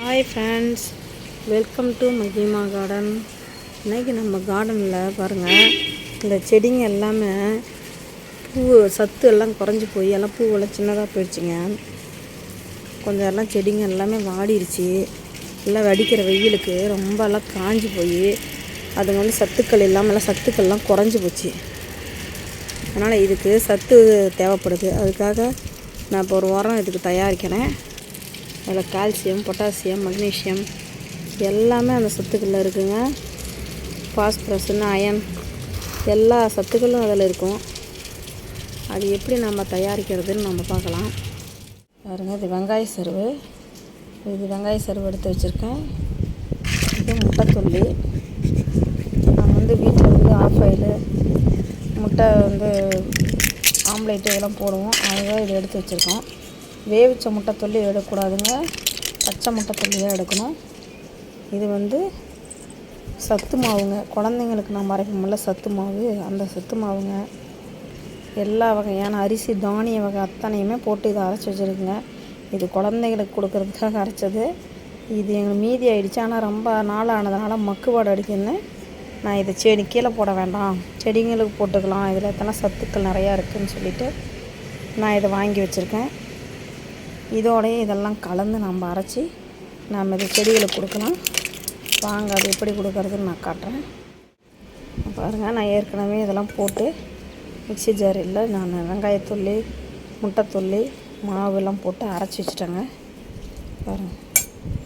Hi friends welcome to மகிமா garden இன்றைக்கி நம்ம கார்டனில் பாருங்கள் இந்த செடிங்க எல்லாமே பூ சத்து எல்லாம் குறைஞ்சி போய் எல்லாம் பூவெல்லாம் சின்னதாக போயிடுச்சுங்க. கொஞ்சம் எல்லாம் செடிங்க எல்லாமே வாடிடுச்சு எல்லாம் வெடிக்கிற வெயிலுக்கு ரொம்ப எல்லாம் காஞ்சி போய் அதுங்க வந்து சத்துக்கள் இல்லாமல் எல்லாம் சத்துக்கள்லாம் குறைஞ்சி போச்சு. அதனால் இதுக்கு சத்து தேவைப்படுது. அதுக்காக நான் இப்போ ஒரு உரம் இதுக்கு தயாரிக்கிறேன். அதில் கால்சியம் பொட்டாசியம் மக்னீஷியம் எல்லாமே அந்த சத்துக்களில் இருக்குங்க. பாஸ்பரஸ்னு அயன் எல்லா சத்துக்களும் அதில் இருக்கும். அது எப்படி நம்ம தயாரிக்கிறதுன்னு நம்ம பார்க்கலாம். பாருங்கள் இது வெங்காய சருவு. இது வெங்காய சருவு எடுத்து வச்சுருக்கேன். இது முட்டைத்துள்ளி நான் வந்து வீட்டில் வந்து ஆஃப் ஆயில் முட்டை வந்து ஆம்லேட்டு இதெல்லாம் போடுவோம். அதுதான் இது எடுத்து வச்சுருக்கோம். வேவிச்ச முட்டை தொல்லி எடுக்கக்கூடாதுங்க. பச்சை முட்டை தொல்லி எடுக்கணும். இது வந்து சத்து மாவுங்க. குழந்தைங்களுக்கு நான் அரைப்போம்ல சத்து மாவு. அந்த சத்து மாவுங்க. எல்லா வகையான அரிசி தானிய வகை அத்தனையுமே போட்டு இதை அரைச்சி வச்சுருக்குங்க. இது குழந்தைங்களுக்கு கொடுக்கறதுக்காக அரைச்சது. இது எங்களுக்கு மீதி ஆயிடுச்சு. ஆனால் ரொம்ப நாள் ஆனதுனால மக்குபாடு அடிக்குதுன்னு நான் இதை செடி கீழே போட வேண்டாம். செடிங்களுக்கு போட்டுக்கலாம். இதில் எத்தனை சத்துக்கள் நிறையா இருக்குதுன்னு சொல்லிவிட்டு நான் இதை வாங்கி வச்சுருக்கேன். இதோடய இதெல்லாம் கலந்து நம்ம அரைச்சி நம்ம இது செடிகளுக்கு கொடுக்கலாம். வாங்க அது எப்படி கொடுக்கறதுன்னு நான் காட்டுறேன். பாருங்கள் நான் ஏற்கனவே இதெல்லாம் போட்டு மிக்ஸி ஜாரில் நான் வெங்காயத்துள்ளி முட்டைத்துள்ளி மாவெல்லாம் போட்டு அரைச்சி வச்சுட்டேங்க. பாருங்கள்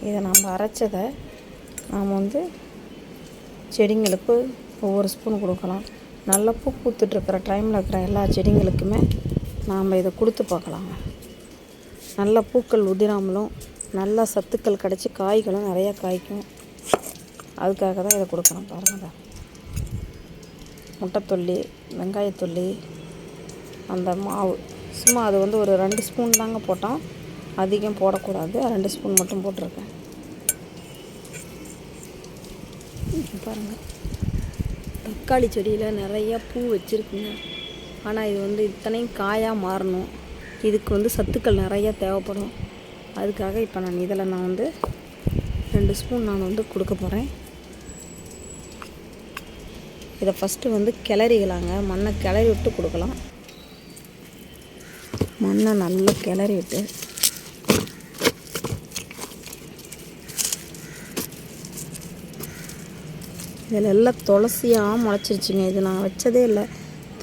இதை நம்ம அரைச்சதை நாம் வந்து செடிங்களுக்கு ஒவ்வொரு ஸ்பூன் கொடுக்கலாம். நல்ல பூ பூத்துட்ருக்கிற டைமில் இருக்கிற எல்லா செடிங்களுக்குமே நாம் இதை கொடுத்து பார்க்கலாங்க. நல்ல பூக்கள் உதிராமலும் நல்ல சத்துக்கள் கிடச்சி காய்களும் நிறையா காய்க்கும். அதுக்காக தான் இதை கொடுக்கணும் பாருங்கள் முட்டைத்தொல்லி வெங்காயத்தொல்லி அந்த மாவு. சும்மா அது வந்து ஒரு ரெண்டு ஸ்பூன் தாங்க போட்டோம். அதிகம் போடக்கூடாது. ரெண்டு ஸ்பூன் மட்டும் போட்டிருக்கேன். பாருங்கள் தக்காளி செடியில் நிறையா பூ வச்சுருக்குங்க. ஆனால் இது வந்து இத்தனையும் காயாக மாறணும். இதுக்கு வந்து சத்துக்கள் நிறையா தேவைப்படும். அதுக்காக இப்போ நான் இதில் நான் வந்து ரெண்டு ஸ்பூன் நான் வந்து கொடுக்க போகிறேன் இதை ஃபஸ்ட்டு வந்து கிளறிக்கலாங்க. மண்ணை கிளறி விட்டு கொடுக்கலாம். மண்ணை நல்லா கிளறி விட்டு. இதில் எல்லாம் துளசியாக முளைச்சிருச்சுங்க. இது நான் வச்சதே இல்லை.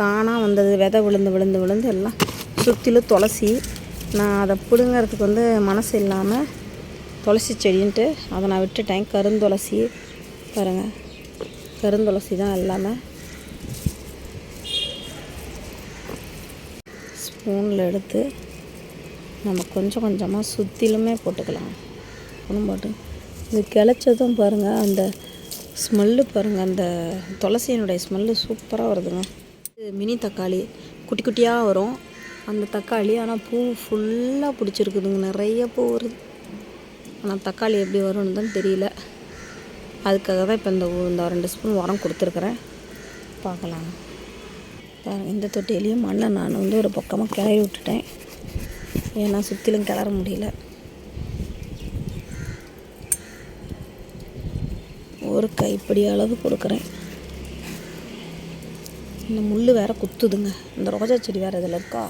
தானாக வந்தது. விதை விழுந்து விழுந்து விழுந்து எல்லாம் சுற்றிலும் துளசி. நான் அதை பிடுங்கிறதுக்கு வந்து மனசு இல்லாமல் துளசி செடின்ட்டு அதை நான் விட்டுட்டேன். கருந்துளசி. பாருங்கள் கருந்துளசி தான் எல்லாமே. ஸ்பூனில் எடுத்து நம்ம கொஞ்சம் கொஞ்சமாக சுற்றிலுமே போட்டுக்கலாம். ஒன்றும் போட்டு. இது கிளச்சதும் பாருங்கள் அந்த ஸ்மெல்லு பாருங்கள் அந்த துளசியினுடைய ஸ்மெல்லு சூப்பராக வருதுங்க. மினி தக்காளி. குட்டி குட்டியாக வரும். அந்த தக்காளி ஆனால் பூ ஃபுல்லாக பிடிச்சிருக்குதுங்க. நிறைய பூ வருது. ஆனால் தக்காளி எப்படி வரும்னு தான் தெரியல. அதுக்காக தான் இப்போ இந்த இந்த ரெண்டு ஸ்பூன் உரம் கொடுத்துருக்குறேன். பார்க்கலாம். பாருங்கள் இந்த தொட்டியிலையும் மண்ணை நான் வந்து ஒரு பக்கமாக கிளறி விட்டுட்டேன். ஏன்னா சுற்றிலும் கிளற முடியல. ஒரு கைப்பிடி அளவு கொடுக்குறேன். இந்த முள் வேற குத்துதுங்க. இந்த ரோஜா செடி வேறு இதில் இருக்கா?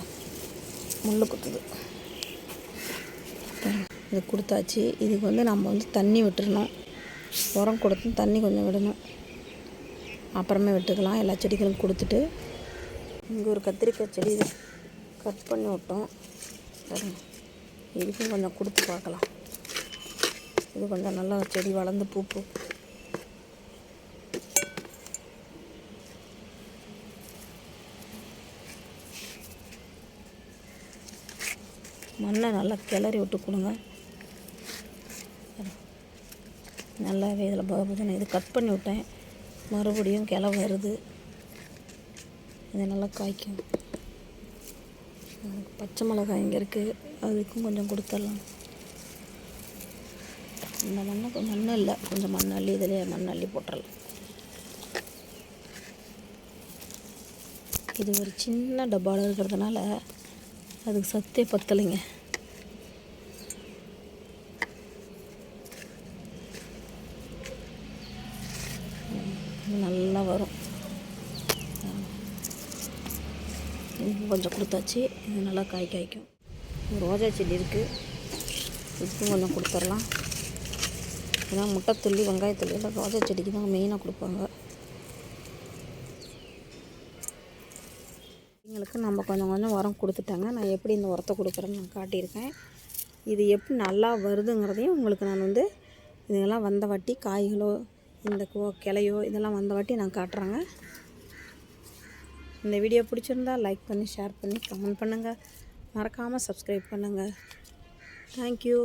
முள் குத்துது. இது கொடுத்தாச்சு. இதுக்கு வந்து நம்ம வந்து தண்ணி விட்டுறணும். உரம் கொடுத்து தண்ணி கொஞ்சம் விடணும். அப்புறமே விட்டுக்கலாம். எல்லா செடிகளும் கொடுத்துட்டு. இங்கே ஒரு கத்திரிக்காய் செடி இது கட் பண்ணி விட்டோம். இதுக்கும் கொஞ்சம் கொடுத்து பார்க்கலாம். இது கொஞ்சம் நல்லா செடி வளர்ந்து பூ பூ. மண்ணை நல்லா கிளறி விட்டு கொடுங்க. நல்லாவே இதில் பகபதனை இது கட் பண்ணி விட்டேன். மறுபடியும் கிளை வருது. இது நல்லா காய்க்கும். பச்சை மிளகாய் இங்கே இருக்குது அதுக்கும் கொஞ்சம் கொடுத்துடலாம். இந்த மண்ணை மண் இல்லை. கொஞ்சம் மண் அள்ளி இதிலே மண் அள்ளி போட்டுடலாம். இது ஒரு சின்ன டப்பாவில் இருக்கிறதுனால அதுக்கு சத்தே பத்தலைங்க. நல்லா வரும். கொஞ்சம் கொடுத்தாச்சு. இது நல்லா காய் காய்க்கும். ரோஜா செடி இருக்குது இதுக்கும் கொஞ்சம் கொடுத்துடலாம் ஏன்னா முட்டைத்தள்ளி வெங்காயத்துள்ளி எல்லாம் ரோஜா செடிக்கு தான் மெயினாக கொடுப்பாங்க. எங்களுக்கு நம்ம கொஞ்சம் கொஞ்சம் உரம் கொடுத்துட்டாங்க. நான் எப்படி இந்த உரத்தை கொடுக்குறேன்னு நான் காட்டியிருக்கேன். இது எப்படி நல்லா வருதுங்கிறதையும் உங்களுக்கு நான் வந்து இதெல்லாம் வந்த வாட்டி காய்களோ இந்த கோ கிளையோ இதெல்லாம் வந்த வாட்டி நான் காட்டுறேங்க. இந்த வீடியோ பிடிச்சிருந்தா லைக் பண்ணி ஷேர் பண்ணி கமெண்ட் பண்ணுங்கள் மறக்காமல் சப்ஸ்கிரைப் பண்ணுங்கள் தேங்க்யூ